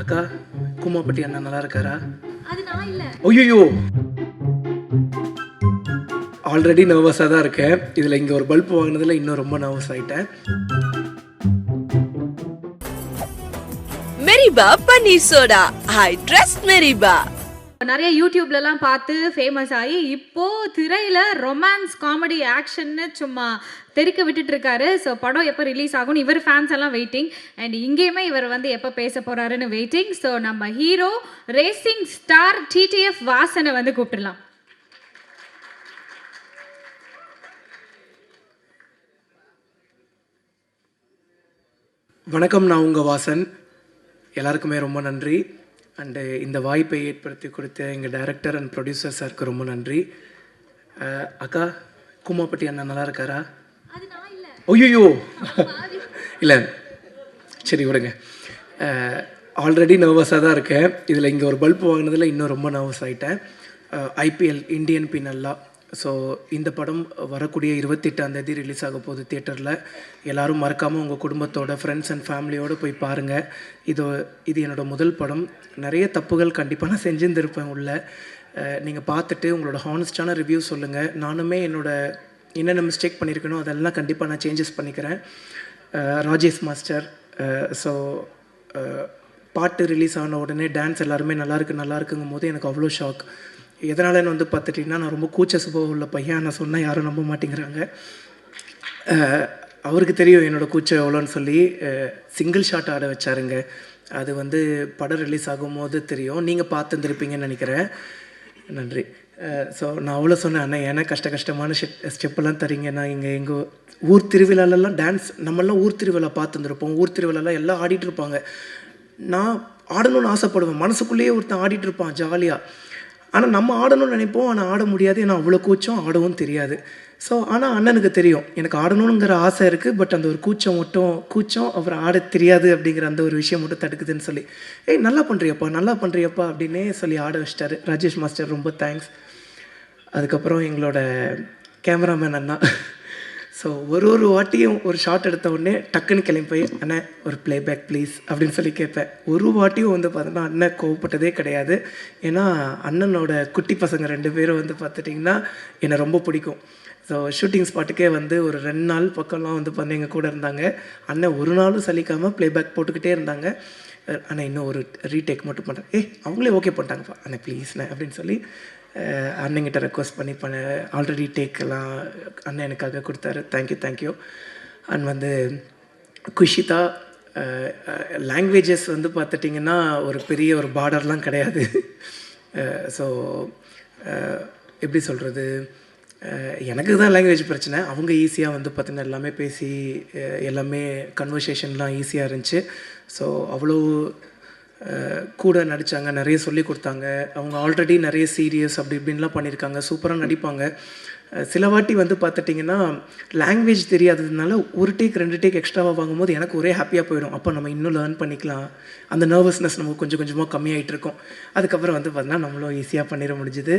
அக்கா கூமாப்பட்டி அண்ணா நல்லா இருக்காரா? அது நான் இல்ல. ஐயோ ஆல்ரெடி நர்வஸாக தான் இருக்கேன். இதில் இங்கே ஒரு பல்ப் வாங்கினதில் இன்னும் ரொம்ப நர்வஸ் ஆகிட்டேன் மெரிபா பன்னீர் சோடா ஐ ட்ரஸ்ட் மெரிபா நிறைய யூடியூப்லலாம் பார்த்து ஃபேமஸ் ஆகி இப்போ திரையில் ரொமான்ஸ் காமெடி ஆக்ஷன்னு சும்மா தெருக்க விட்டுட்டு இருக்காரு. ஸோ படம் எப்போ ரிலீஸ் ஆகும்னு இவர் ஃபேன்ஸ் எல்லாம் வெயிட்டிங் அண்ட் இங்கேயுமே இவர் வந்து எப்போ பேச போறாருன்னு வெயிட்டிங் ஸோ நம்ம ஹீரோ ரேசிங் ஸ்டார் டிடிஎஃப் வாசனை வந்து கூப்பிடலாம். வணக்கம் நான் உங்கள் வாசன். எல்லாருக்குமே ரொம்ப நன்றி. அண்டு இந்த வாய்ப்பை ஏற்படுத்தி கொடுத்த எங்கள் டைரக்டர் அண்ட் ப்ரொடியூசர் சாருக்கு ரொம்ப நன்றி. அக்கா கூமாப்பட்டி அண்ணா நல்லா இருக்காரா? நான் இல்ல. சரி விடுங்க. ஆல்ரெடி நர்வஸாக தான் இருக்கேன். இதில் இங்கே ஒரு பல்ப் வாங்கினதில் இன்னும் ரொம்ப நர்வஸ் ஆகிட்டேன் ஐபிஎல் இந்தியன் பின்னல்லா ஸோ இந்த படம் வரக்கூடிய இருபத்தெட்டாம் தேதி ரிலீஸ் ஆக போகுது தியேட்டரில் எல்லோரும் மறக்காமல் உங்கள் குடும்பத்தோட ஃப்ரெண்ட்ஸ் அண்ட் ஃபேமிலியோடு போய் பாருங்கள் இது இது என்னோட முதல் படம். நிறைய தப்புகள் கண்டிப்பாக நான் செஞ்சுருந்துருப்பேன் உள்ள. நீங்கள் பார்த்துட்டு உங்களோட ஹானஸ்டான ரிவ்யூ சொல்லுங்கள் நானுமே என்னோட என்னென்ன மிஸ்டேக் பண்ணியிருக்கனோ அதெல்லாம் கண்டிப்பாக நான் சேஞ்சஸ் பண்ணிக்கிறேன். ராஜேஷ் மாஸ்டர் ஸோ பாட்டு ரிலீஸ் ஆன உடனே டான்ஸ் எல்லாருமே நல்லாயிருக்கு நல்லா இருக்குங்கும் போது எனக்கு அவ்வளோ ஷாக் எதனாலன்னு வந்து பார்த்துட்டிங்கன்னா நான் ரொம்ப கூச்ச சுபாவம் உள்ள பையன் நான் சொன்னால் யாரும் நம்ப மாட்டேங்கிறாங்க. அவருக்கு தெரியும் என்னோட கூச்சம் எவ்வளோன்னு சொல்லி. சிங்கிள் ஷாட் ஆட வச்சாருங்க. அது வந்து படம் ரிலீஸ் ஆகும்போது தெரியும். நீங்கள் பார்த்துருந்துருப்பீங்கன்னு நினைக்கிறேன். நன்றி. ஸோ நான் அவ்வளோ சொன்னேன் அண்ணா ஏன்னா கஷ்ட கஷ்டமான ஸ்டெப் ஸ்டெப்பெல்லாம் தரீங்க. நான் இங்கே எங்கள் ஊர் திருவிழாலெல்லாம் டான்ஸ் நம்மளாம் ஊர் திருவிழா பார்த்துருந்துருப்போம். ஊர் திருவிழாலாம் எல்லாம் ஆடிட்டு இருப்பாங்க. நான் ஆடணும்னு ஆசைப்படுவேன். மனசுக்குள்ளேயே ஒருத்தன் ஆடிட்டு இருப்பான் ஜாலியாக ஆனால் நம்ம ஆடணும்னு நினைப்போம் ஆனால் ஆட முடியாது. ஏன்னா அவ்வளோ கூச்சம் ஆடவும் தெரியாது. ஸோ ஆனால் அண்ணனுக்கு தெரியும். எனக்கு ஆடணுங்கிற ஆசை இருக்குது பட் அந்த ஒரு கூச்சம் மட்டும் கூச்சம் அவர் ஆட தெரியாது அப்படிங்கிற அந்த ஒரு விஷயம் மட்டும் தடுக்குதுன்னு சொல்லி. ஏய் நல்லா பண்ணுறியப்பா நல்லா பண்ணுறியப்பா அப்படின்னே சொல்லி ஆட வச்சிட்டாரு. ராஜேஷ் மாஸ்டர் ரொம்ப தேங்க்ஸ் அதுக்கப்புறம் எங்களோட கேமராமேன் அண்ணா. ஸோ ஒரு ஒரு வாட்டியும் ஒரு ஷாட் எடுத்த உடனே டக்குன்னு கிளம்பி போய் அண்ணன் ஒரு ப்ளேபேக் ப்ளீஸ் அப்படின்னு சொல்லி கேட்பேன். ஒரு வாட்டியும் வந்து பார்த்தோன்னா அண்ணன் கோவப்பட்டதே கிடையாது. ஏன்னா அண்ணனோட குட்டி பசங்க ரெண்டு பேரும் வந்து பார்த்துட்டிங்கன்னா என்னை ரொம்ப பிடிக்கும். ஸோ ஷூட்டிங் ஸ்பாட்டுக்கே வந்து ஒரு ரெண்டு நாள் பக்கம்லாம் வந்து பார்த்தீங்க எங்கள் கூட இருந்தாங்க. அண்ணன் ஒரு நாளும் சலிக்காமல் ப்ளேபேக் போட்டுக்கிட்டே இருந்தாங்க. அண்ணா இன்னும் ஒரு ரீடேக் மட்டும் பண்ணுறேன் ஏ அவங்களே ஓகே பண்ணிட்டாங்கப்பா. அண்ணா ப்ளீஸ்ண்ணே அப்படின்னு சொல்லி அண்ணங்கிட்ட ரெக்வஸ்ட் பண்ணி பண்ண ஆல்ரெடி டேக்கெல்லாம் அண்ணன் எனக்காக கொடுத்தாரு. தேங்க்யூ தேங்க்யூ அண்ட் வந்து குஷிதா லாங்குவேஜஸ் வந்து பார்த்துட்டிங்கன்னா ஒரு பெரிய ஒரு பார்டர்லாம் கிடையாது. ஸோ எப்படி சொல்கிறது எனக்கு தான் லாங்குவேஜ் பிரச்சனை. அவங்க ஈஸியாக வந்து பார்த்தீங்கன்னா எல்லாமே பேசி எல்லாமே கன்வர்சேஷன்லாம் ஈஸியாக இருந்துச்சு. ஸோ அவ்வளோ கூட நடித்தாங்க நிறைய சொல்லி கொடுத்தாங்க. அவங்க ஆல்ரெடி நிறைய சீரியஸ் அப்படி இப்படின்லாம் பண்ணியிருக்காங்க. சூப்பராக நடிப்பாங்க. சில வாட்டி வந்து பார்த்துட்டிங்கன்னா லாங்குவேஜ் தெரியாததுனால ஒரு டேக் ரெண்டு டேக் எக்ஸ்ட்ராவாக வாங்கும்போது எனக்கு ஒரே ஹாப்பியாக போயிடும். அப்போ நம்ம இன்னும் லேர்ன் பண்ணிக்கலாம். அந்த நர்வஸ்னஸ் நமக்கு கொஞ்சம் கொஞ்சமாக கம்மியாகிட்டு இருக்கோம். அதுக்கப்புறம் வந்து பார்த்தீங்கன்னா நம்மளும் ஈஸியாக பண்ணிட முடிஞ்சுது.